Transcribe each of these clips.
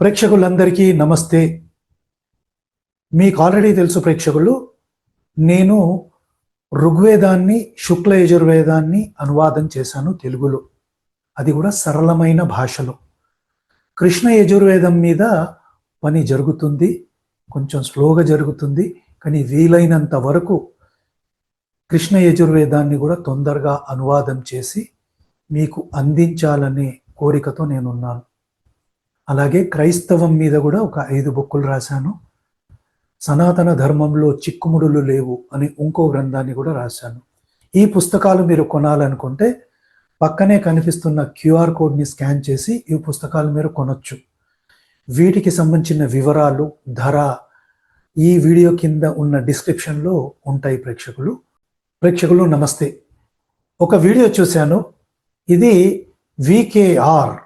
ప్రేక్షకులందరికీ నమస్తే. మీకు ఆల్రెడీ తెలుసు ప్రేక్షకులు నేను ఋగ్వేదాన్ని శుక్ల యజుర్వేదాన్ని అనువాదం చేశాను తెలుగులో. అది కూడా సరళమైన భాషలో. కృష్ణ యజుర్వేదం మీద పని జరుగుతుంది కొంచెం స్లోగా జరుగుతుంది కానీ వీలైనంత వరకు కృష్ణ యజుర్వేదాన్ని కూడా తొందరగా అనువాదం చేసి మీకు అందించాలనే కోరికతో నేనున్నాను. అలాగే క్రైస్తవం మీద కూడా ఒక ఐదు బుక్కులు రాశాను. సనాతన ధర్మంలో చిక్కుముడులు లేవు అని ఇంకో గ్రంథాన్ని కూడా రాశాను. ఈ పుస్తకాలు మీరు కొనాలనుకుంటే పక్కనే కనిపిస్తున్న క్యూఆర్ కోడ్ని స్కాన్ చేసి ఈ పుస్తకాలు మీరు కొనొచ్చు. వీటికి సంబంధించిన వివరాలు ధర ఈ వీడియో కింద ఉన్న డిస్క్రిప్షన్లో ఉంటాయి ప్రేక్షకులు. ప్రేక్షకులు నమస్తే. ఒక వీడియో చూశాను. ఇది వికేఆర్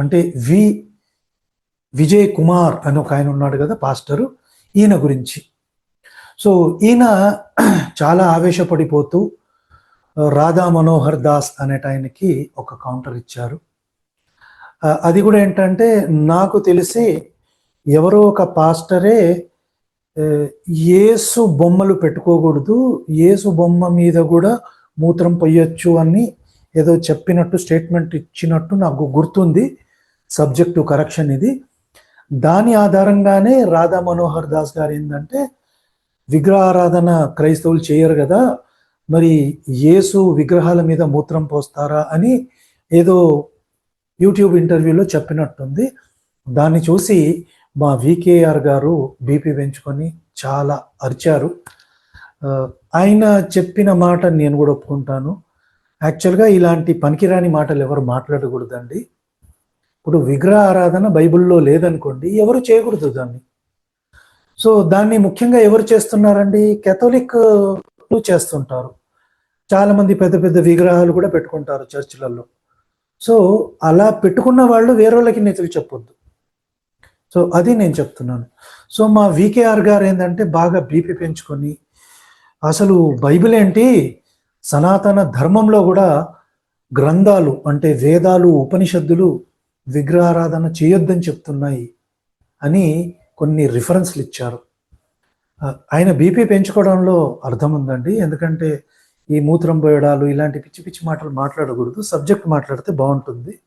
అంటే వి విజయ్ కుమార్ అని ఒక ఆయన ఉన్నాడు కదా పాస్టరు ఈయన గురించి. సో ఈయన చాలా ఆవేశపడిపోతూ రాధా మనోహర్ దాస్ అనేట ఆయనకి ఒక కౌంటర్ ఇచ్చారు. అది కూడా ఏంటంటే నాకు తెలిసి ఎవరో ఒక పాస్టరే ఏసు బొమ్మలు పెట్టుకోకూడదు ఏసు బొమ్మ మీద కూడా మూత్రం పొయ్యొచ్చు అని ఏదో చెప్పినట్టు స్టేట్మెంట్ ఇచ్చినట్టు నాకు గుర్తుంది. సబ్జెక్టు కరెక్షన్ ఇది. దాని ఆధారంగానే రాధా మనోహర్ దాస్ గారు ఏంటంటే విగ్రహారాధన క్రైస్తవులు చేయరు కదా. మరి యేసు విగ్రహాల మీద మూత్రం పోస్తారా అని ఏదో యూట్యూబ్ ఇంటర్వ్యూలో చెప్పినట్టుంది. దాన్ని చూసి మా వికేఆర్ గారు బీపీ పెంచుకొని చాలా అరిచారు. ఆయన చెప్పిన మాట నేను కూడా ఒప్పుకుంటాను. యాక్చువల్గా ఇలాంటి పనికిరాని మాటలు ఎవరు మాట్లాడకూడదండి. ఇప్పుడు విగ్రహ ఆరాధన బైబిల్లో లేదనుకోండి ఎవరు చేయకూడదు దాన్ని. సో దాన్ని ముఖ్యంగా ఎవరు చేస్తున్నారండి? కెథోలిక్ చేస్తుంటారు. చాలామంది పెద్ద పెద్ద విగ్రహాలు కూడా పెట్టుకుంటారు చర్చిలలో. సో అలా పెట్టుకున్న వాళ్ళు వేరే వాళ్ళకి నెతులు చెప్పొద్దు. సో అది నేను చెప్తున్నాను. సో మా వికేఆర్ గారు ఏంటంటే బాగా బీపీ పెంచుకొని అసలు బైబిల్ ఏంటి? సనాతన ధర్మంలో కూడా గ్రంథాలు అంటే వేదాలు ఉపనిషత్తులు విగ్రహారాధన చేయొద్దని చెప్తున్నాయి అని కొన్ని రిఫరెన్స్లు ఇచ్చారు. ఆయన బీపీ పెంచుకోవడంలో అర్థం ఉందండి. ఎందుకంటే ఈ మూత్రం పోయడాలు ఇలాంటి పిచ్చి పిచ్చి మాటలు మాట్లాడకూడదు. సబ్జెక్ట్ మాట్లాడితే బాగుంటుంది.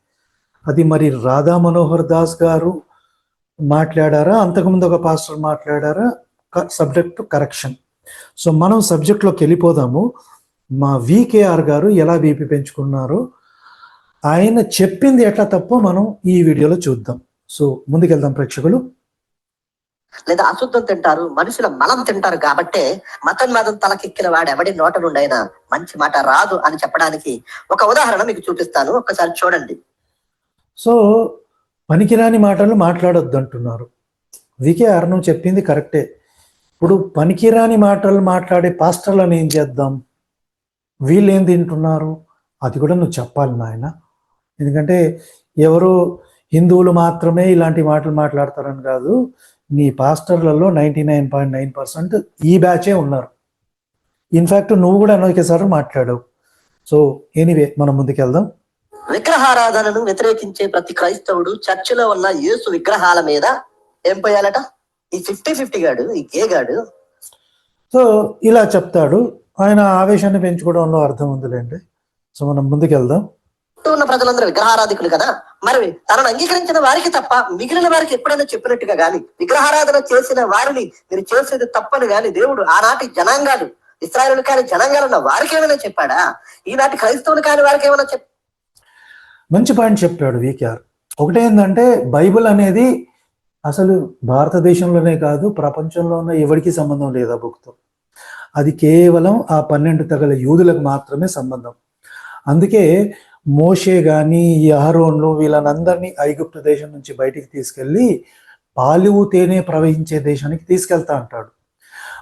అది మరి రాధా మనోహర్ దాస్ గారు మాట్లాడారా? అంతకుముందు ఒక పాస్టర్ మాట్లాడారా? సబ్జెక్ట్ కరెక్షన్ సో మనం సబ్జెక్ట్లోకి వెళ్ళిపోదాము. మా వికేఆర్ గారు ఎలా బీపీ పెంచుకున్నారో ఆయన చెప్పింది ఎట్లా తప్పో మనం ఈ వీడియోలో చూద్దాం. సో ముందుకెళ్దాం ప్రేక్షకులు. లేదా అశుద్ధం తింటారు మనుషుల మలం తింటారు కాబట్టే మతన్వాదం తలకెక్కిన వాడు ఎవడి నోట నుండైనా మంచి మాట రాదు అని చెప్పడానికి ఒక ఉదాహరణ మీకు చూపిస్తాను. ఒక్కసారి చూడండి. సో పనికిరాని మాటలు మాట్లాడొద్దు అంటున్నారు వికేఆర్ నువ్వు చెప్పింది కరెక్టే. ఇప్పుడు పనికిరాని మాటలు మాట్లాడే పాస్టర్లను ఏం చేద్దాం? వీళ్ళు ఏం తింటున్నారు? అది కూడా నువ్వు చెప్పాలి నాయన. ఎందుకంటే ఎవరు హిందువులు మాత్రమే ఇలాంటి మాటలు మాట్లాడతారని కాదు నీ పాస్టర్లలో ninety nine point nine percent ఈ బ్యాచే ఉన్నారు. ఇన్ఫ్యాక్ట్ నువ్వు కూడా అనేకసార్లు మాట్లాడావు. సో ఎనీవే మనం ముందుకెళ్దాం. విగ్రహారాధనను వ్యతిరేకించే ప్రతి క్రైస్తవుడు చర్చిలో ఉన్న యేసు విగ్రహాల మీద ఏం పోయాలట? ఈ ఫిఫ్టీ ఫిఫ్టీ గాడు ఈ గే గాడు. సో ఇలా చెప్తాడు. ఆయన ఆవేశాన్ని పెంచుకోవడంలో అర్థం ఉందిలేండి. సో మనం ముందుకెళ్దాం. ఉన్న ప్రజలందరూ విగ్రహారాధికులు కదా? మరి తనను అంగీకరించిన వారికి తప్ప మిగిలిన వారికి ఎప్పుడైనా చెప్పినట్టుగా గాని విగ్రహారాధన చేసిన వారిని మీరు చేసేది తప్పని గాని దేవుడు ఆనాటి జనాంగాలు ఇస్రాయలు కాని జనాంగాలు ఉన్న వారికి ఏమైనా చెప్పాడా? ఈనాటి క్రైస్తవులు కాని వారికి ఏమైనా చెప్ మంచి పాయింట్ చెప్పాడు వికేఆర్. ఒకటేందంటే బైబిల్ అనేది అసలు భారతదేశంలోనే కాదు ప్రపంచంలో ఉన్న ఎవరికి సంబంధం లేదు ఆ బుక్తో. అది కేవలం ఆ పన్నెండు తగల యూదులకు మాత్రమే సంబంధం. అందుకే మోషే కానీ ఈ అహరోన్లు వీళ్ళనందరినీ ఐగుప్తు దేశం నుంచి బయటికి తీసుకెళ్ళి పాలు తేనె ప్రవహించే దేశానికి తీసుకెళ్తా అంటాడు.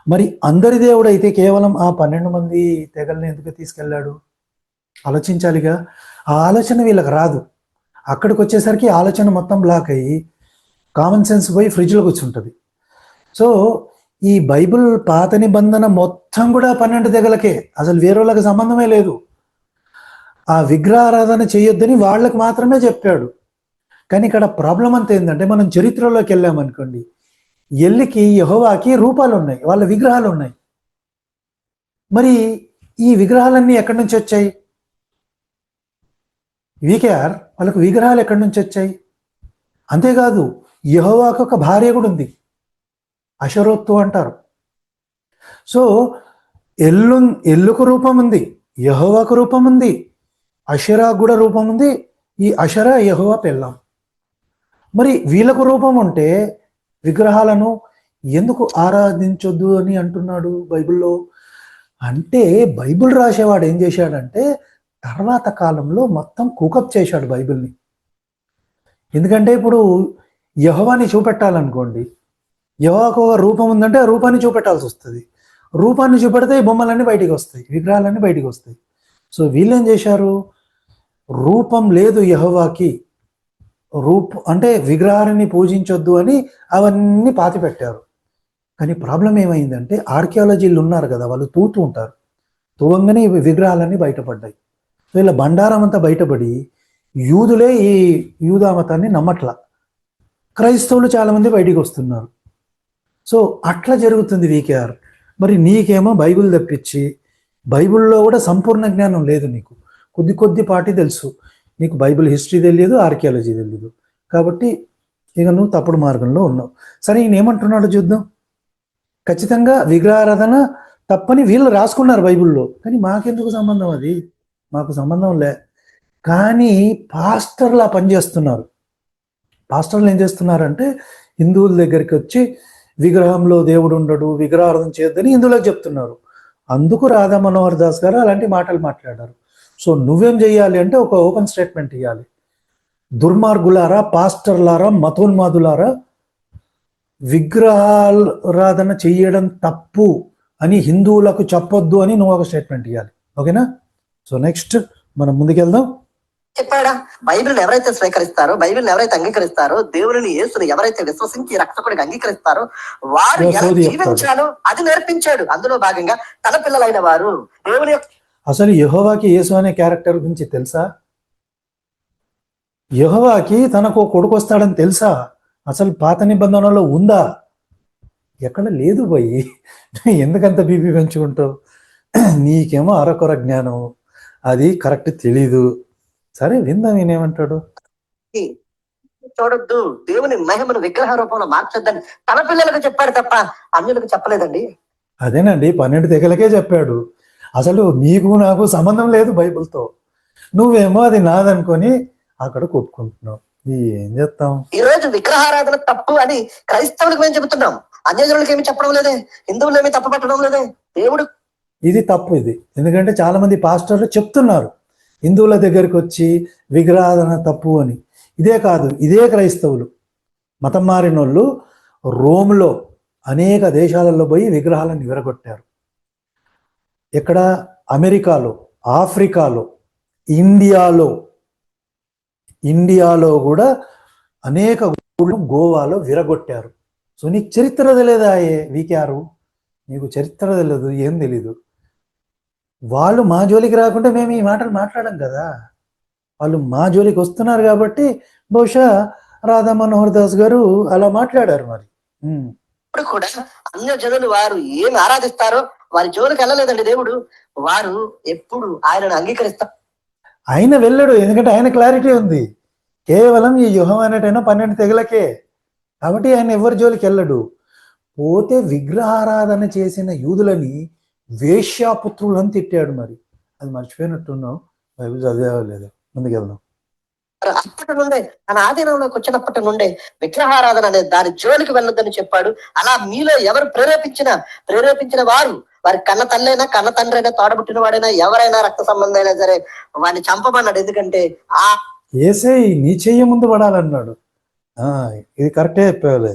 మరి అందరి దేవుడు అయితే కేవలం ఆ పన్నెండు మంది తెగల్ని ఎందుకు తీసుకెళ్ళాడు? ఆలోచించాలిగా. ఆ ఆలోచన వీళ్ళకి రాదు. అక్కడికి వచ్చేసరికి ఆలోచన మొత్తం బ్లాక్ అయ్యి కామన్ సెన్స్ పోయి ఫ్రిడ్జ్లో కూర్చుంటుంది. సో ఈ బైబిల్ పాత నిబంధన మొత్తం కూడా పన్నెండు తెగలకే. అసలు వేరే వాళ్ళకి సంబంధమే లేదు. ఆ విగ్రహారాధన చేయొద్దని వాళ్ళకు మాత్రమే చెప్పాడు. కానీ ఇక్కడ ప్రాబ్లం అంతా ఏంటంటే మనం చరిత్రలోకి వెళ్ళామనుకోండి ఎల్లికి యహోవాకి రూపాలు ఉన్నాయి వాళ్ళ విగ్రహాలు ఉన్నాయి. మరి ఈ విగ్రహాలన్నీ ఎక్కడి నుంచి వచ్చాయి? వికేఆర్ వాళ్ళకు విగ్రహాలు ఎక్కడి నుంచి వచ్చాయి? అంతేకాదు యహోవాకు ఒక భార్య కూడా ఉంది. అశరోత్తు అంటారు. సో ఎల్లు ఎల్లుకు రూపం ఉంది యహోవాకు రూపం ఉంది అషరా కూడా రూపం ఉంది. ఈ అషరా యహోవా పెళ్ళాం. మరి వీళ్ళకు రూపం ఉంటే విగ్రహాలను ఎందుకు ఆరాధించొద్దు అని అంటున్నాడు బైబిల్లో? అంటే బైబిల్ రాసేవాడు ఏం చేశాడంటే తర్వాత కాలంలో మొత్తం కుకప్ చేశాడు బైబిల్ని. ఎందుకంటే ఇప్పుడు యహోవాని చూపెట్టాలనుకోండి యహోవాకు ఒక రూపం ఉందంటే ఆ రూపాన్ని చూపెట్టాల్సి వస్తుంది. రూపాన్ని చూపెడితే ఈ బొమ్మలన్నీ బయటికి వస్తాయి విగ్రహాలన్నీ బయటికి వస్తాయి. సో వీళ్ళు ఏం చేశారు? రూపం లేదు యహోవాకి. రూప్ అంటే విగ్రహాన్ని పూజించొద్దు అని అవన్నీ పాతి పెట్టారు కానీ ప్రాబ్లం ఏమైందంటే ఆర్కియాలజీలు ఉన్నారు కదా వాళ్ళు తూతూ ఉంటారు. తూవంగానే ఇవి విగ్రహాలన్నీ బయటపడ్డాయి. సో ఇలా బండారం అంతా బయటపడి యూదులే ఈ యూదా మతాన్ని నమ్మట్ల. క్రైస్తవులు చాలామంది బయటికి వస్తున్నారు. సో అట్లా జరుగుతుంది వీకేఆర్. మరి నీకేమో బైబిల్ తప్పించి బైబిల్లో కూడా సంపూర్ణ జ్ఞానం లేదు నీకు. కొద్ది కొద్ది పాటి తెలుసు. నీకు బైబిల్ హిస్టరీ తెలియదు ఆర్కియాలజీ తెలియదు కాబట్టి ఇక నువ్వు తప్పుడు మార్గంలో ఉన్నావు. సరే ఈయన ఏమంటున్నాడు చూద్దాం. ఖచ్చితంగా విగ్రహారాధన తప్పని వీళ్ళు రాసుకున్నారు బైబిల్లో. కానీ మాకెందుకు సంబంధం అది? మాకు సంబంధం లే. కానీ పాస్టర్లా పనిచేస్తున్నారు పాస్టర్లు ఏం చేస్తున్నారంటే హిందువుల దగ్గరికి వచ్చి విగ్రహంలో దేవుడు ఉండడు విగ్రహార్థం చేయొద్దని హిందువులకు చెప్తున్నారు. అందుకు రాధా మనోహర్ దాస్ గారు అలాంటి మాటలు మాట్లాడారు. సో నువ్వేం చేయాలి అంటే ఒక ఓపెన్ స్టేట్మెంట్ ఇవ్వాలి దుర్మార్గులారా పాస్టర్లారా మతోన్మాదులారా విగ్రహారాధన చెయ్యడం తప్పు అని హిందువులకు చెప్పొద్దు అని నువ్వు ఒక స్టేట్మెంట్ ఇవ్వాలి ఓకేనా? సో నెక్స్ట్ మనం ముందుకెళ్దాం. చెప్పాడా? బైబిల్ ఎవరైతే స్వీకరిస్తారో బైబిల్ ఎవరైతే అంగీకరిస్తారో దేవుని యేసుని ఎవరైతే విశ్వసించి రక్షకుడికి అంగీకరిస్తారో వారు ఎలా. జీవించాలో అది నేర్పించాడు. అందులో భాగంగా తన పిల్లలైన వారు దేవుని యొక్క అసలు యెహోవాకి యేసు అనే క్యారెక్టర్ గురించి తెలుసా? యెహోవాకి తనకు కొడుకు వస్తాడని తెలుసా? అసలు పాత నిబంధనలో ఉందా? ఎక్కడ లేదు పోయి ఎందుకంత బీపీ పెంచుకుంటావు? నీకేమో అరకొర జ్ఞానం. అది కరెక్ట్ తెలీదు. సరే విందాం ఈయనేమంటాడు చూడొద్దు. దేవుని మహిమను విగ్రహ రూపంలో మార్చొద్దని తన పిల్లలకు చెప్పాడు తప్ప అన్యులకు చెప్పలేదండి. అదేనండి పన్నెండు తెగలకే చెప్పాడు. అసలు నీకు నాకు సంబంధం లేదు బైబిల్తో. నువ్వేమో అది నాదనుకొని అక్కడ కొట్టుకుంటున్నావు. ఏం చేస్తాం? ఈ రోజు విగ్రహారాధన తప్పు అని క్రైస్తవులకు మేము చెబుతున్నాం. అన్యజనులకు ఏమి చెప్పడం లేదే. హిందువులు ఏమి తప్పపట్టడం లేదే. దేవుడు ఇది తప్పు ఇది. ఎందుకంటే చాలా మంది పాస్టర్లు చెప్తున్నారు. హిందువుల దగ్గరికి వచ్చి విగ్రహారాధన తప్పు అని. ఇదే కాదు ఇదే క్రైస్తవులు. మతం మారిన వాళ్ళు రోమ్లో అనేక దేశాలలో పోయి విగ్రహాలను విరగొట్టారు. ఇక్కడ అమెరికాలో ఆఫ్రికాలో ఇండియాలో. ఇండియాలో కూడా అనేక గుళ్ళు గోవాలో విరగొట్టారు. సో నీకు చరిత్ర తెలియదా వీకారు? నీకు చరిత్ర తెలియదు ఏం తెలీదు. వాళ్ళు మా జోలికి రాకుంటే మేము ఈ మాటలు మాట్లాడం కదా. వాళ్ళు మా జోలికి వస్తున్నారు కాబట్టి బహుశా రాధా మనోహర్ దాస్ గారు అలా మాట్లాడారు మరి. ఇప్పుడు కూడా అన్య జనులు వారు ఏమి ఆరాధిస్తారో వారి జోలికి వెళ్ళలేదండి దేవుడు. వారు ఎప్పుడు ఆయనను అంగీకరిస్తారు. ఆయన వెళ్ళడు ఎందుకంటే ఆయన క్లారిటీ ఉంది. కేవలం ఈ యుహం అనేటైనా పన్నెండు తెగలకే. కాబట్టి ఆయన ఎవరి జోలికి వెళ్ళడు. పోతే విగ్రహారాధన చేసిన యూదులని వేశ్యాపుత్రులని తిట్టాడు మరి. అది మర్చిపోయినట్టున్నావు. బైబిల్ చదివేవా లేదు? ముందుకెళ్దాం అప్పటి నుండే తన ఆధీనంలోకి వచ్చినప్పటి నుండే విగ్రహారాధన అనే దాని జోలికి వెళ్ళొద్దని చెప్పాడు. అలా మీలో ఎవరు ప్రేరేపించిన ప్రేరేపించిన వారు వారి కన్న తల్లైనా కన్న తండ్రి అయినా తోడబుట్టిన వాడైనా ఎవరైనా రక్త సంబంధం అయినా సరే వాడిని చంపమన్నాడు. ఎందుకంటే ఆ ఏసై నీ చెయ్యి ముందు పడాలన్నాడు. ఆ, ఇది కరెక్టే చెప్పావులే.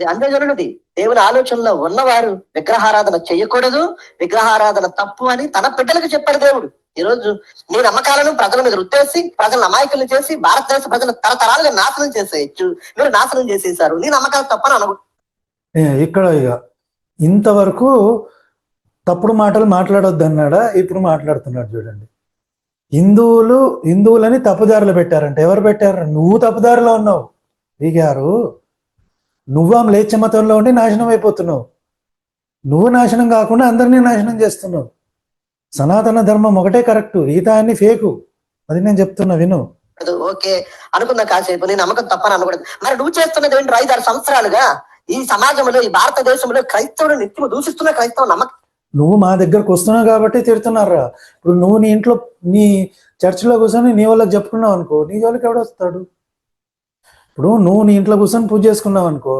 ఇది అన్యజనుడిది దేవుని ఆలోచనలో ఉన్నవారు విగ్రహారాధన చేయకూడదు విగ్రహారాధన తప్పు అని తన బిడ్డలకు చెప్పాడు దేవుడు. ఈ రోజు నీ నమ్మకాలను ప్రజల మీద రుద్దేసి ప్రజల అమాయకులు చేసి భారతదేశ ప్రజలు తరతరాలుగా నాశనం చేసేయచ్చు. మీరు నాశనం చేసేసారు. నీ నమ్మకాలు తప్పని ఏ, ఇక్కడ ఇక ఇంతవరకు తప్పుడు మాటలు మాట్లాడొద్దు అన్నాడా ఇప్పుడు మాట్లాడుతున్నాడు చూడండి. హిందువులు హిందువులని తప్పుదారులు పెట్టారంట. ఎవరు పెట్టారు? నువ్వు తప్పుదారిలో ఉన్నావు. దిగారు నువ్వు లేచ మతంలో ఉండి నాశనం అయిపోతున్నావు. నువ్వు నాశనం కాకుండా అందరినీ నాశనం చేస్తున్నావు. సనాతన ధర్మం ఒకటే కరెక్ట్. ఈత అన్ని ఫేకు. అది నేను చెప్తున్నా విను. అది ఓకే. అనుకున్న కాసేపు. నేను నమ్మకం తప్పని అనకూడదు మరి నువ్వు చేస్తున్నది ఏంటి ఐదు ఆరు సంవత్సరాలుగా? ఈ సమాజంలో ఈ భారతదేశంలో క్రైస్తవుడు నిత్యం దూషిస్తున్న క్రైస్తవ నమ్మకం నువ్వు మా దగ్గరకు వస్తున్నావు కాబట్టి తిడుతున్నారా? ఇప్పుడు నువ్వు నీ ఇంట్లో నీ చర్చిలో కూర్చొని నీ వాళ్ళకి చెప్పుకున్నావు అనుకో నీ జోలికి ఎవడు వస్తాడు? ఇప్పుడు నువ్వు నీ ఇంట్లో కూర్చొని పూజ చేసుకున్నావు అనుకో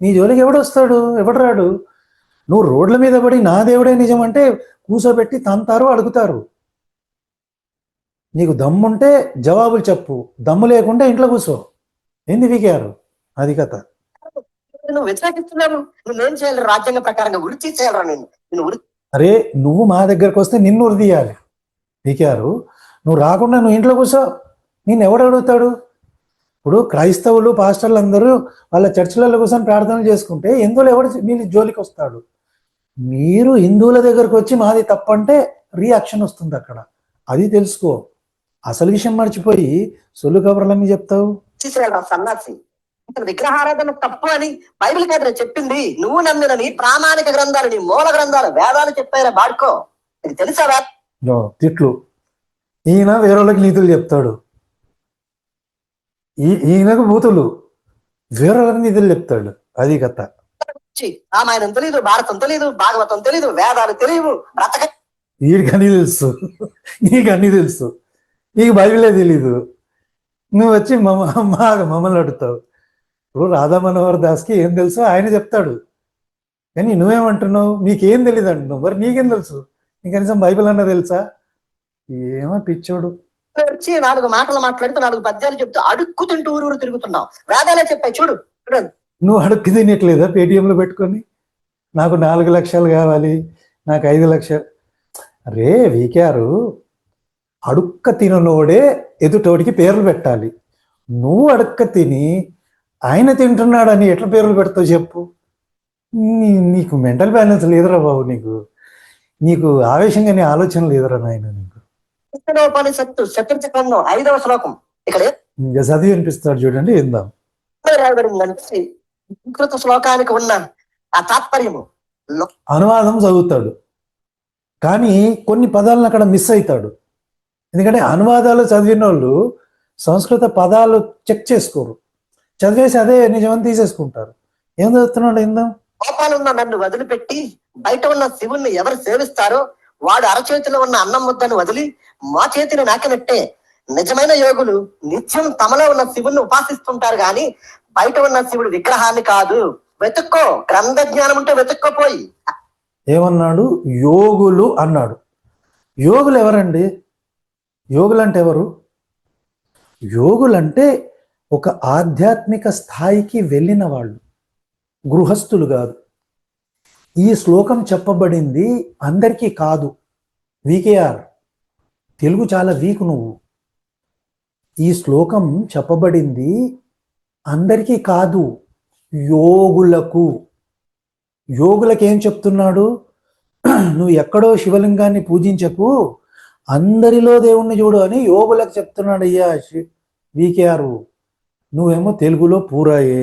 నీ జోలికి ఎవడు వస్తాడు? ఎవడు రాడు? నువ్వు రోడ్ల మీద పడి నా దేవుడే నిజం అంటే కూర్చోబెట్టి తంతారు అడుగుతారు. నీకు దమ్ముంటే జవాబులు చెప్పు. దమ్ము లేకుంటే ఇంట్లో కూర్చో. ఏంది వీకారు అది కథ. నువ్వు వ్యతిరేకిస్తున్నావు. నువ్వేం చేయాలి? రాజ్యాంగ ప్రకారంగా ఉరి తీసేయాలరా నేను నేను ఉరి అరే నువ్వు మా దగ్గరకు వస్తే నిన్ను ఉరిదీయాలి పీకారు నువ్వు రాకుండా నువ్వు ఇంట్లో కూర్చో. నేను ఎవడు అడుగుతాడు? ఇప్పుడు క్రైస్తవులు పాస్టర్లు అందరూ వాళ్ళ చర్చిలలో కూర్చొని ప్రార్థనలు చేసుకుంటే హిందువులు ఎవడు నీ జోలికి వస్తాడు? మీరు హిందువుల దగ్గరకు వచ్చి మాది తప్పంటే రియాక్షన్ వస్తుంది అక్కడ. అది తెలుసుకో. అసలు విషయం మర్చిపోయి సొల్లు కబుర్లన్నీ చెప్తావు? సన్నాసి. విగ్రహారాధన తప్పు అని బైబిల్ కాదు చెప్పింది. నువ్వు నమ్మిన నీ ప్రామాణిక గ్రంథాలు నీ మూల గ్రంథాలు వేదాలు చెప్పారా బాడుకో? ఇది తెలుసా తిట్లు. ఈయన వేరే వాళ్ళకి నీతులు చెప్తాడు. ఈ ఈయనకు బూతులు. వేరే వాళ్ళకి నీతులు చెప్తాడు. అది కథ. రామాయణం తెలీదు భారతం తెలీదు భాగవతం తెలీదు వేదాలు తెలియవు బ్రతక వీడికి అన్నీ తెలుసు. నీకు అన్నీ తెలుసు. నీకు బైబిలే తెలీదు. నువ్వు వచ్చి మమ్మ మా మమ్మల్ని అడుగుతావు. ఇప్పుడు రాధా మనోహర్ దాస్కి ఏం తెలుసో? ఆయన చెప్తాడు. కానీ నువ్వేమంటున్నావు? నీకేం తెలియదు అంటున్నావు మరి నీకేం తెలుసు? నీకు కనీసం బైబిల్ అన్న తెలుసా? ఏమో పిచ్చోడు. వచ్చి నాలుగు మాటలు మాట్లాడుతూ నాలుగు పద్యాలు చెప్తూ అడుక్కు తింటూ ఊరు ఊరు తిరుగుతున్నావు. వేదాలే చెప్పాయి చూడు నువ్వు అడుక్కు తినట్లేదా పేటిఎంలో పెట్టుకొని? నాకు నాలుగు లక్షలు కావాలి నాకు ఐదు లక్షలు. అరే వీకారు అడుక్క తిననోడే ఎదుటోడికి పేర్లు పెట్టాలి. నువ్వు అడుక్క తిని ఆయన తింటున్నాడని ఎట్లా పేర్లు పెడతావు చెప్పు. నీ- నీకు మెంటల్ బ్యాలెన్స్ లేదురా బాబు నీకు. నీకు ఆవేశంగా నీ ఆలోచన లేదురా నాయన నీకు. ఐదవ శ్లోకం. ఇక్కడ ఇంకా చదివి అనిపిస్తాడు చూడండి ఇందాం సంస్కృత శ్లోకానికి ఉన్న ఆ తాత్పర్యము అనువాదం చదువుతాడు. కానీ కొన్ని పదాలను అక్కడ మిస్ అవుతాడు ఎందుకంటే అనువాదాలు చదివిన వాళ్ళు సంస్కృత పదాలు చెక్ చేసుకోరు. చదివేసి అదే నిజమని తీసేసుకుంటారు. ఏం చదువుతున్నాడు ఇందాం? కోపాలున్న నన్ను వదిలిపెట్టి బయట ఉన్న శివుణ్ణి ఎవరు సేవిస్తారో వాడు అరచేతిలో ఉన్న అన్నం ముద్దను వదిలి మా చేతిని నాకినట్టే. నిజమైన యోగులు నిత్యం తమలో ఉన్న శివుణ్ణి ఉపాసిస్తుంటారు గాని బయట ఉన్న శివుడు విగ్రహాన్ని కాదు. వెతుక్కో గ్రంథ జ్ఞానం ఉంటే వెతుక్కోపోయి ఏమన్నాడు? యోగులు అన్నాడు. యోగులు ఎవరండి? యోగులు అంటే ఎవరు? యోగులు అంటే ఒక ఆధ్యాత్మిక స్థాయికి వెళ్ళిన వాళ్ళు గృహస్థులు కాదు. ఈ శ్లోకం చెప్పబడింది అందరికీ కాదు. వికేఆర్ తెలుగు చాలా వీక్ నువ్వు. ఈ శ్లోకం చెప్పబడింది అందరికీ కాదు యోగులకు. యోగులకు ఏం చెప్తున్నాడు? నువ్వు ఎక్కడో శివలింగాన్ని పూజించకు అందరిలో దేవుణ్ణి చూడు అని యోగులకు చెప్తున్నాడు అయ్యా వీకేఆర్. నువ్వేమో తెలుగులో పూరాయే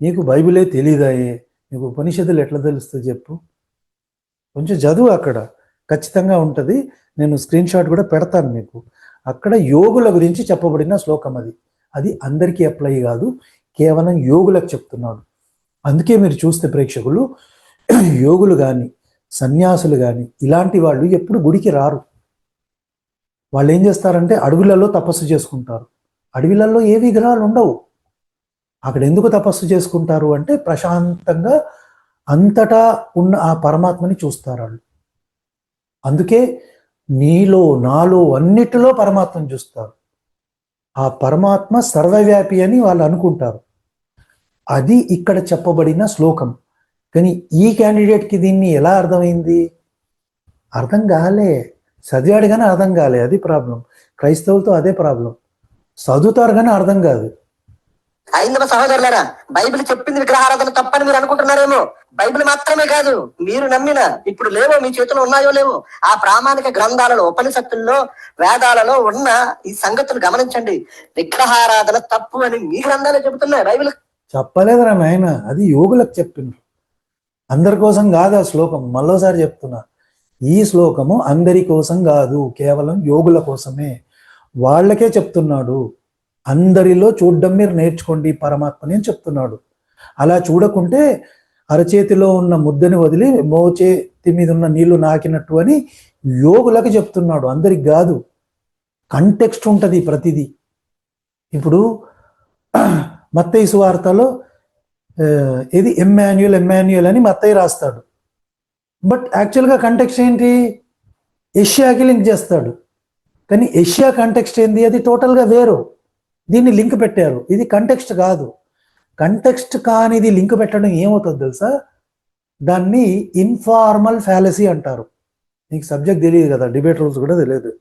నీకు బైబిలే తెలీదాయే నీకు ఉపనిషత్తులు ఎట్లా తెలుస్తుంది చెప్పు. కొంచెం చదువు అక్కడ ఖచ్చితంగా ఉంటుంది. నేను స్క్రీన్ షాట్ కూడా పెడతాను మీకు. అక్కడ యోగుల గురించి చెప్పబడిన శ్లోకం అది. అది అందరికీ అప్లై కాదు కేవలం యోగులకు చెప్తున్నాడు. అందుకే మీరు చూస్తే ప్రేక్షకులు యోగులు కానీ సన్యాసులు కానీ ఇలాంటి వాళ్ళు ఎప్పుడు గుడికి రారు. వాళ్ళు ఏం చేస్తారంటే అడవులలో తపస్సు చేసుకుంటారు. అడవిలలో ఏ విగ్రహాలు ఉండవు. అక్కడ ఎందుకు తపస్సు చేసుకుంటారు అంటే ప్రశాంతంగా అంతటా ఉన్న ఆ పరమాత్మని చూస్తారు వాళ్ళు. అందుకే నీలో నాలో అన్నిటిలో పరమాత్మని చూస్తారు. ఆ పరమాత్మ సర్వవ్యాపి అని వాళ్ళు అనుకుంటారు. అది ఇక్కడ చెప్పబడిన శ్లోకం. కానీ ఈ క్యాండిడేట్కి దీన్ని ఎలా అర్థమైంది? అర్థం కాలే. చదివాడు కానీ అర్థం కాలే. అది ప్రాబ్లం. క్రైస్తవులతో అదే ప్రాబ్లం. చదువుతారు కానీ అర్థం కాదు. ఐదవ సహోదరులారా బైబిల్ చెప్పింది విగ్రహారాధన తప్పని మీరు అనుకుంటున్నారేమో? బైబిల్ మాత్రమే కాదు మీరు నమ్మిన ఇప్పుడు లేవో మీ చేతిలో ఉన్నాయో లేవో ఆ ప్రామాణిక గ్రంథాలలో ఉపనిషత్తుల్లో వేదాలలో ఉన్న ఈ సంగతులు గమనించండి. విగ్రహారాధన తప్పు అని మీ గ్రంథాలే చెబుతున్నాయి బైబిల్. చెప్పలేదురా నాయన అది యోగులకు చెప్పిండ్రు అందరి కోసం కాదు ఆ శ్లోకం మళ్ళోసారి చెప్తున్నా. ఈ శ్లోకము అందరి కోసం కాదు కేవలం యోగుల కోసమే. వాళ్ళకే చెప్తున్నాడు. అందరిలో చూడడం మీరు నేర్చుకోండి పరమాత్మని అని చెప్తున్నాడు. అలా చూడకుంటే అరచేతిలో ఉన్న ముద్దని వదిలి మోచేతి మీద ఉన్న నీళ్ళు నాకినట్టు అని యోగులకు చెప్తున్నాడు. అందరికి కాదు. కంటెక్స్ట్ ఉంటుంది ప్రతిదీ. ఇప్పుడు మత్తయ్య సువార్తలో ఇది ఎమ్మాన్యుయల్ ఎమ్మాన్యుయల్ అని మత్తయ్య రాస్తాడు. బట్ యాక్చువల్గా కంటెక్స్ట్ ఏంటి? ఏషియాకి లింక్ చేస్తాడు. కానీ ఏషియా కంటెక్స్ట్ ఏంది? అది టోటల్గా వేరు. దీన్ని లింక్ పెట్టారు. ఇది కంటెక్స్ట్ కాదు. కంటెక్స్ట్ కానిది లింక్ పెట్టడం ఏమవుతుంది తెలుసా? దాన్ని ఇన్ఫార్మల్ ఫ్యాలసీ అంటారు. నీకు సబ్జెక్ట్ తెలియదు కదా డిబేట్ రూల్స్ కూడా తెలియదు.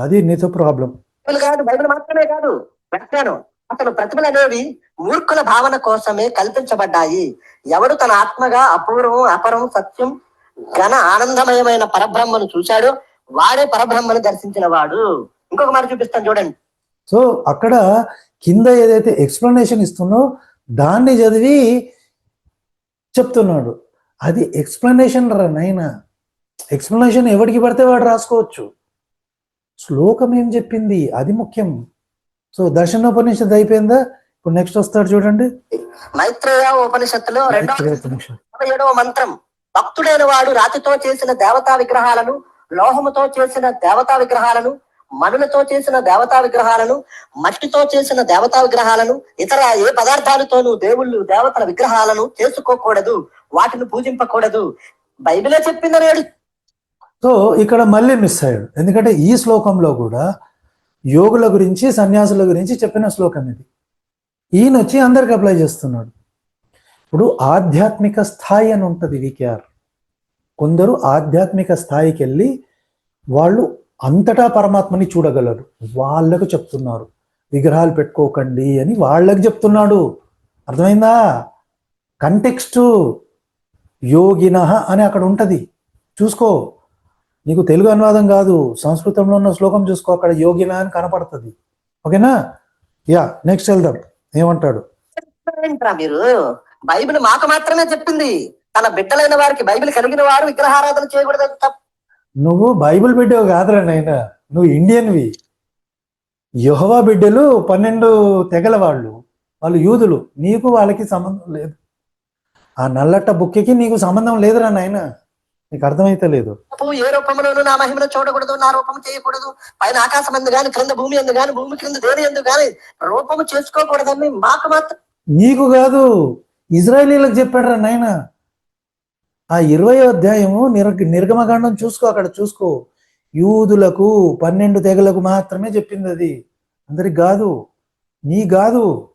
అది నీతో ప్రాబ్లం కాదు బైబిల్ మాత్రమే కాదు. పెట్టాను అసలు ప్రతిభలు అనేవి మూర్ఖుల భావన కోసమే కల్పించబడ్డాయి. ఎవడు తన ఆత్మగా అపూర్వం అపరం సత్యం ఘన ఆనందమయమైన పరబ్రహ్మను చూశాడో వాడే పరబ్రహ్మను దర్శించిన వాడు. ఇంకొక మాట చూపిస్తాను చూడండి. సో అక్కడ కింద ఏదైతే ఎక్స్ప్లెనేషన్ ఇస్తుందో దాన్ని చదివి చెప్తున్నాడు. అది ఎక్స్ప్లెనేషన్ రా నైనా ఎక్స్ప్లెనేషన్ ఎవరికి పడితే వాడు రాసుకోవచ్చు. శ్లోకం ఏం చెప్పింది? అది ముఖ్యం. సో దర్శనోపనిషత్ అయిపోయిందా? ఇప్పుడు నెక్స్ట్ వస్తాడు చూడండి. మైత్రేయ ఉపనిషత్తులో రెండవ మంత్రం. భక్తుడైన వాడు రాతితో చేసిన దేవతా విగ్రహాలను లోహముతో చేసిన దేవతా విగ్రహాలను మనులతో చేసిన దేవతా విగ్రహాలను మట్టితో చేసిన దేవతా విగ్రహాలను ఇతర ఏ పదార్థాలతోనూ దేవుళ్ళు దేవతల విగ్రహాలను చేసుకోకూడదు వాటిని పూజింపకూడదు. బైబిలే చెప్పిందని నేడు. సో ఇక్కడ మళ్ళీ మిస్ అయ్యాడు. ఎందుకంటే ఈ శ్లోకంలో కూడా యోగుల గురించి సన్యాసుల గురించి చెప్పిన శ్లోకం ఇది. ఈయన వచ్చి అందరికి అప్లై చేస్తున్నాడు. ఇప్పుడు ఆధ్యాత్మిక స్థాయి అని ఉంటుంది వికేఆర్. కొందరు ఆధ్యాత్మిక స్థాయికి వెళ్ళి వాళ్ళు అంతటా పరమాత్మని చూడగలరు. వాళ్ళకు చెప్తున్నారు. విగ్రహాలు పెట్టుకోకండి అని వాళ్ళకి చెప్తున్నాడు. అర్థమైందా? కంటెక్స్ట్ యోగిన అని అక్కడ ఉంటుంది. చూసుకో. నీకు తెలుగు అనువాదం కాదు. సంస్కృతంలో ఉన్న శ్లోకం చూసుకో. అక్కడ యోగిన అని కనపడుతుంది. ఓకేనా? యా నెక్స్ట్ వెళ్దాం. ఏమంటాడు? మీరు? బైబిల్ మాకు మాత్రమే చెప్పింది. తన బిడ్డలైన వారికి బైబిల్ కలిగిన వారు విగ్రహారాధన చేయకూడదు తప్ప. నువ్వు బైబిల్ బిడ్డవు కాదురా నాయన. నువ్వు ఇండియన్వి. యెహోవా బిడ్డలు పన్నెండు తెగల వాళ్ళు. వాళ్ళు యూదులు. నీకు వాళ్ళకి సంబంధం లేదు. ఆ నల్లట్ట బుక్కికి నీకు సంబంధం లేదురా నాయన. నీకు అర్థమైతే లేదు. ఏ రూపంలోనూ నా మహిమను చూడకూడదు నా రూపము చేయకూడదు. పైన ఆకాశం ఎందు గాని క్రింద భూమి ఎందు గాని భూమి క్రింద దేని ఎందు గాని రూపము చేసుకోకూడదని మాకు మాత్రం. నీకు కాదు ఇజ్రాయేలీలకు చెప్పాడురా నాయన. ఆ ఇరవై అధ్యాయము నిర్ నిర్గమకాండం చూసుకో అక్కడ చూసుకో. యూదులకు పన్నెండు తెగలకు మాత్రమే చెప్పింది అది. అందరికి కాదు. నీ కాదు.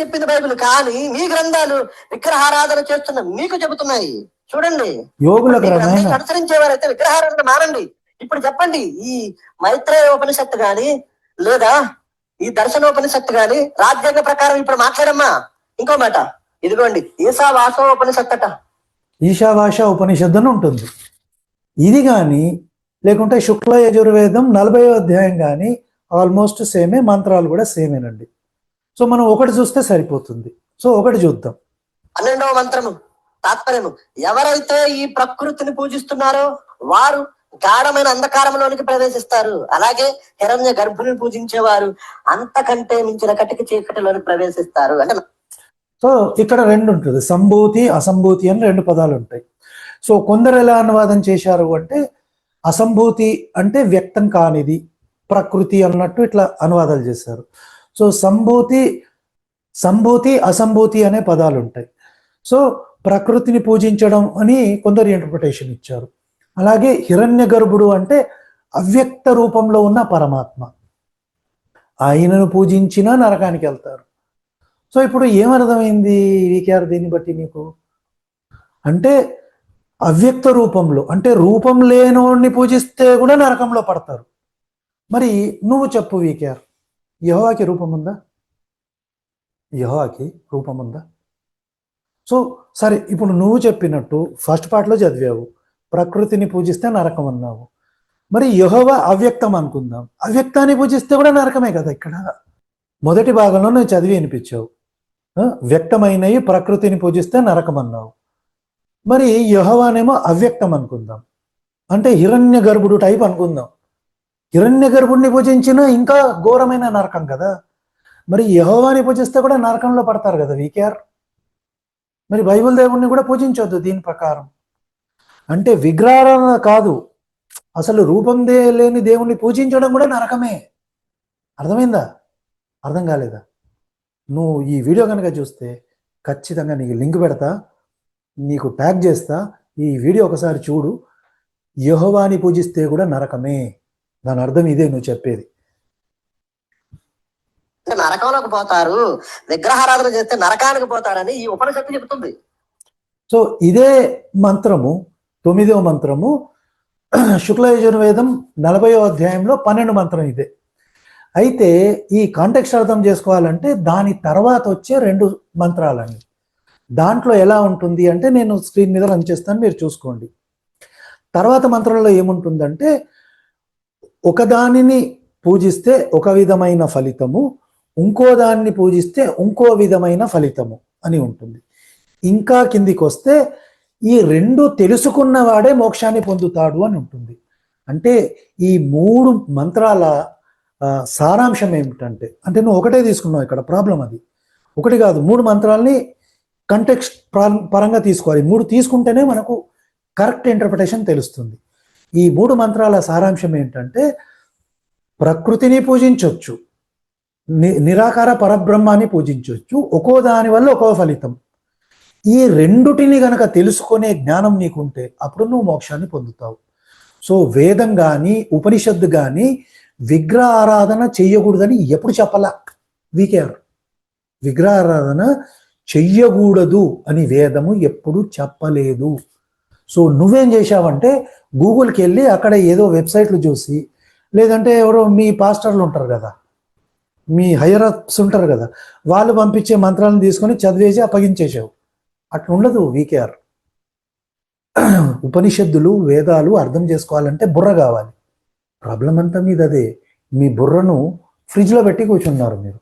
చెప్పింది బైబిల్ కానీ మీ గ్రంథాలు విగ్రహారాధన చేస్తున్న మీకు చెబుతున్నాయి. చూడండి. యోగులకు అనుసరించేవారైతే విగ్రహారాధన మానండి. ఇప్పుడు చెప్పండి ఈ మైత్రేయ ఉపనిషత్తు గాని లేదా ఈ దర్శనోపనిషత్తు గాని రాజ్యాంగ ప్రకారం ఇప్పుడు మాట్లాడమ్మా. ఇంకో మాట. ఇదిగోండి ఈసా వాసో ఉపనిషత్తట ఈశావాష ఉపనిషత్తు అని ఉంటుంది. ఇది కానీ లేకుంటే శుక్ల యజుర్వేదం నలభై అధ్యాయం కానీ ఆల్మోస్ట్ సేమే మంత్రాలు కూడా సేమేనండి. సో మనం ఒకటి చూస్తే సరిపోతుంది. సో ఒకటి చూద్దాం. పన్నెండవ మంత్రము తాత్పర్యము. ఎవరైతే ఈ ప్రకృతిని పూజిస్తున్నారో వారు గాఢమైన అంధకారంలోనికి ప్రవేశిస్తారు. అలాగే హిరణ్య గర్భుని పూజించేవారు అంతకంటే మించిన కటిక చీకటిలోని ప్రవేశిస్తారు. అంటే సో ఇక్కడ రెండు ఉంటుంది. సంభూతి అసంభూతి అని రెండు పదాలు ఉంటాయి. సో కొందరు ఎలా అనువాదం చేశారు అంటే అసంభూతి అంటే వ్యక్తం కానిది ప్రకృతి అన్నట్టు ఇట్లా అనువాదాలు చేశారు. సో సంభూతి సంభూతి అసంభూతి అనే పదాలు ఉంటాయి. సో ప్రకృతిని పూజించడం అని కొందరు ఇంటర్ప్రిటేషన్ ఇచ్చారు. అలాగే హిరణ్య గర్భుడు అంటే అవ్యక్త రూపంలో ఉన్న పరమాత్మ. ఆయనను పూజించినా నరకానికి వెళ్తారు. సో ఇప్పుడు ఏమర్థమైంది వికేఆర్ దీన్ని బట్టి నీకు? అంటే అవ్యక్త రూపంలో అంటే రూపం లేనోడిని పూజిస్తే కూడా నరకంలో పడతారు. మరి నువ్వు చెప్పు వికేఆర్ యహోవాకి రూపం ఉందా? యహోవాకి రూపం ఉందా? సో సరే ఇప్పుడు నువ్వు చెప్పినట్టు ఫస్ట్ పార్ట్లో చదివావు ప్రకృతిని పూజిస్తే నరకం అన్నావు. మరి యహోవ అవ్యక్తం అనుకుందాం. అవ్యక్తాన్ని పూజిస్తే కూడా నరకమే కదా ఇక్కడ? మొదటి భాగంలో నువ్వు చదివి వినిపించావు. వ్యక్తమైనవి ప్రకృతిని పూజిస్తే నరకం అన్నావు మరి యహవానేమో అవ్యక్తం అనుకుందాం. అంటే హిరణ్య గర్భుడు టైప్ అనుకుందాం. హిరణ్య గర్భుడిని పూజించినా ఇంకా ఘోరమైన నరకం కదా. మరి యహోవాని పూజిస్తే కూడా నరకంలో పడతారు కదా వీకేఆర్ మరి బైబిల్ దేవుణ్ణి కూడా పూజించొద్దు దీని ప్రకారం. అంటే విగ్రహారాధన కాదు. అసలు రూపం లేని దేవుణ్ణి పూజించడం కూడా నరకమే. అర్థమైందా? అర్థం కాలేదా? నువ్వు ఈ వీడియో కనుక చూస్తే ఖచ్చితంగా నీకు లింక్ పెడతా నీకు ట్యాగ్ చేస్తా ఈ వీడియో ఒకసారి చూడు. యహోవాని పూజిస్తే కూడా నరకమే. దాని అర్థం ఇదే నువ్వు చెప్పేది. నరకంలోకి పోతారు విగ్రహారాధన చేస్తే నరకానికి పోతారని ఈ ఉపనిషత్తు చెబుతుంది. సో ఇదే మంత్రము తొమ్మిదవ మంత్రము శుక్ల యజుర్వేదం నలభైవ అధ్యాయంలో పన్నెండు మంత్రం ఇదే. అయితే ఈ కాంటెక్స్ట్ అర్థం చేసుకోవాలంటే దాని తర్వాత వచ్చే రెండు మంత్రాలండి. దాంట్లో ఎలా ఉంటుంది అంటే నేను స్క్రీన్ మీద రన్ చేస్తాను మీరు చూసుకోండి. తర్వాత మంత్రంలో ఏముంటుందంటే ఒకదానిని పూజిస్తే ఒక విధమైన ఫలితము ఇంకో దాన్ని పూజిస్తే ఇంకో విధమైన ఫలితము అని ఉంటుంది. ఇంకా కిందికి వస్తే ఈ రెండు తెలుసుకున్నవాడే మోక్షాన్ని పొందుతాడు అని ఉంటుంది. అంటే ఈ మూడు మంత్రాల సారాంశం ఏమిటంటే అంటే నువ్వు ఒకటే తీసుకున్నావు ఇక్కడ ప్రాబ్లం అది. ఒకటి కాదు మూడు మంత్రాల్ని కంటెక్స్ట్ పరంగా తీసుకోవాలి. మూడు తీసుకుంటేనే మనకు కరెక్ట్ ఇంటర్ప్రిటేషన్ తెలుస్తుంది. ఈ మూడు మంత్రాల సారాంశం ఏంటంటే ప్రకృతిని పూజించవచ్చు ని- నిరాకార పరబ్రహ్మాన్ని పూజించవచ్చు ఒక్కో దాని వల్ల ఒక్కో ఫలితం. ఈ రెండుటిని గనక తెలుసుకునే జ్ఞానం నీకుంటే అప్పుడు నువ్వు మోక్షాన్ని పొందుతావు. సో వేదం కానీ ఉపనిషత్తు కానీ విగ్రహ ఆరాధన చెయ్యకూడదని ఎప్పుడు చెప్పలా? వీకేఆర్. విగ్రహ ఆరాధన చెయ్యకూడదు అని వేదము ఎప్పుడు చెప్పలేదు. సో నువ్వేం చేశావంటే గూగుల్కి వెళ్ళి అక్కడ ఏదో వెబ్సైట్లు చూసి లేదంటే ఎవరో మీ పాస్టర్లు ఉంటారు కదా మీ హైయర్ అప్స్ ఉంటారు కదా వాళ్ళు పంపించే మంత్రాలను తీసుకొని చదివేసి అప్పగించేసావు అట్లా ఉండదు వీకేఆర్. ఉపనిషత్తులు వేదాలు అర్థం చేసుకోవాలంటే బుర్ర కావాలి. ప్రాబ్లం అంతా మీద అదే మీ బుర్రను ఫ్రిడ్జ్లో పెట్టి కూర్చున్నారు మీరు.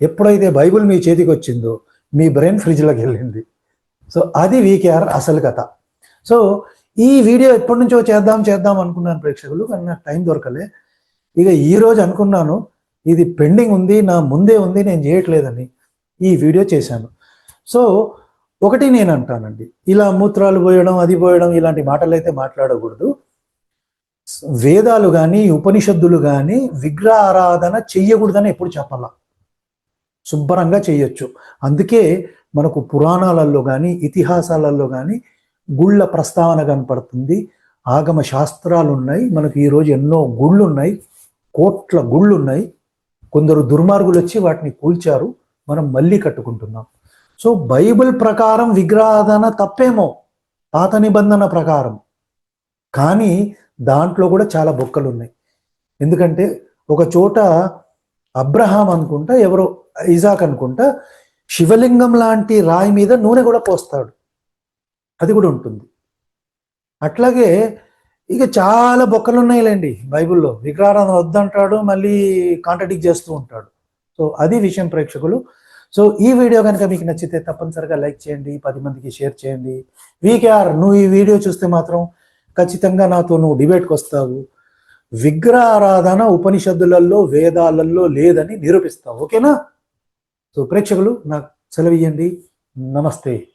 ఎప్పుడైతే బైబిల్ మీ చేతికి వచ్చిందో మీ బ్రెయిన్ ఫ్రిడ్జ్లోకి వెళ్ళింది. సో అది వీకేఆర్ అసలు కథ. సో ఈ వీడియో ఎప్పటి నుంచో చేద్దాం చేద్దాం అనుకున్నాను ప్రేక్షకులు కానీ నాకు టైం దొరకలే. ఇక ఈరోజు అనుకున్నాను ఇది పెండింగ్ ఉంది నా ముందే ఉంది నేను చేయట్లేదని ఈ వీడియో చేశాను. సో ఒకటి నేను అంటానండి. ఇలా మూత్రాలు పోయడం అది పోయడం ఇలాంటి మాటలు అయితే మాట్లాడకూడదు. వేదాలు కానీ ఉపనిషత్తులు కానీ విగ్రహ ఆరాధన చెయ్యకూడదని ఎప్పుడు చెప్పాల. శుభ్రంగా చేయొచ్చు అందుకే మనకు పురాణాలలో కానీ ఇతిహాసాలలో కానీ గుళ్ళ ప్రస్తావన కనపడుతుంది. ఆగమ శాస్త్రాలు ఉన్నాయి మనకు ఈరోజు ఎన్నో గుళ్ళు ఉన్నాయి కోట్ల గుళ్ళు ఉన్నాయి కొందరు దుర్మార్గులు వచ్చి వాటిని కూల్చారు. మనం మళ్ళీ కట్టుకుంటున్నాం. సో బైబిల్ ప్రకారం విగ్రహాధన తప్పేమో. పాత నిబంధన ప్రకారం. కానీ దాంట్లో కూడా చాలా బొక్కలు ఉన్నాయి ఎందుకంటే ఒక చోట అబ్రహాం అనుకుంటా ఎవరో ఇజాక్ అనుకుంటా శివలింగం లాంటి రాయి మీద నూనె కూడా పోస్తాడు. అది కూడా ఉంటుంది. అట్లాగే ఇక చాలా బొక్కలు ఉన్నాయిలేండి బైబిల్లో. విగ్రహారాధన వద్దంటాడు మళ్ళీ కాంట్రడిక్ట్ చేస్తూ ఉంటాడు. సో అది విషయం ప్రేక్షకులు. సో ఈ వీడియో కనుక మీకు నచ్చితే తప్పనిసరిగా లైక్ చేయండి పది మందికి షేర్ చేయండి. వీకేఆర్ నువ్వు ఈ వీడియో చూస్తే మాత్రం ఖచ్చితంగా నాతో నువ్వు డిబేట్కి వస్తావు. విగ్రహారాధన ఉపనిషత్తులలో వేదాలలో లేదని నిరూపిస్తావు. ఓకేనా? సో ప్రేక్షకులు నాకు సెలవియండి నమస్తే.